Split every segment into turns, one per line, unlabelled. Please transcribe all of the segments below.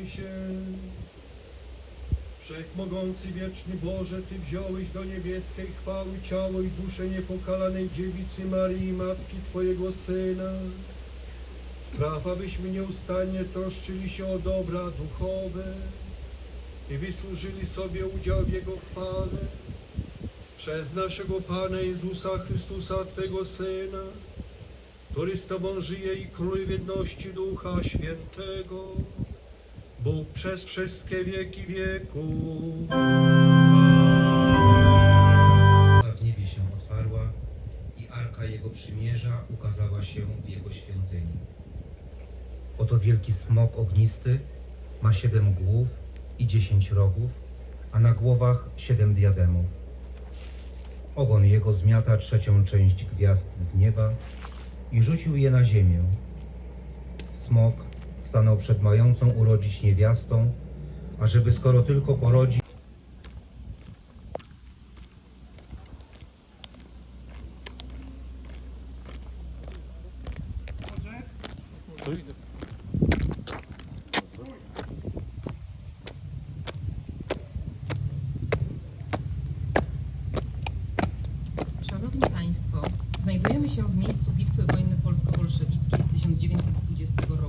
Ty się. Wszechmogący wieczny Boże, Ty wziąłeś do niebieskiej chwały ciało i duszę niepokalanej dziewicy Marii, Matki Twojego Syna. Spraw, abyśmy nieustannie troszczyli się o dobra duchowe i wysłużyli sobie udział w Jego chwale. Przez naszego Pana Jezusa Chrystusa, Twego Syna, który z Tobą żyje i króluje w jedności Ducha Świętego. Bóg przez wszystkie wieki wieków.
Arka w niebie się otwarła i arka Jego przymierza ukazała się w Jego świątyni. Oto wielki smok ognisty ma siedem głów i dziesięć rogów, a na głowach siedem diademów. Ogon jego zmiata trzecią część gwiazd z nieba i rzucił je na ziemię. Smok stanął przed mającą urodzić niewiastą, ażeby skoro tylko porodzi,
Szanowni Państwo, znajdujemy się w miejscu bitwy wojny polsko-bolszewickiej z 1920 roku.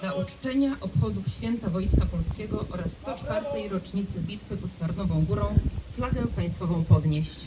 Dla uczczenia obchodów Święta Wojska Polskiego oraz 104. rocznicy bitwy pod Sarnową Górą flagę państwową podnieść.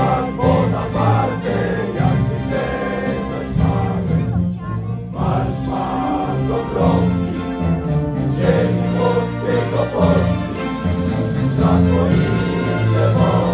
Твоїм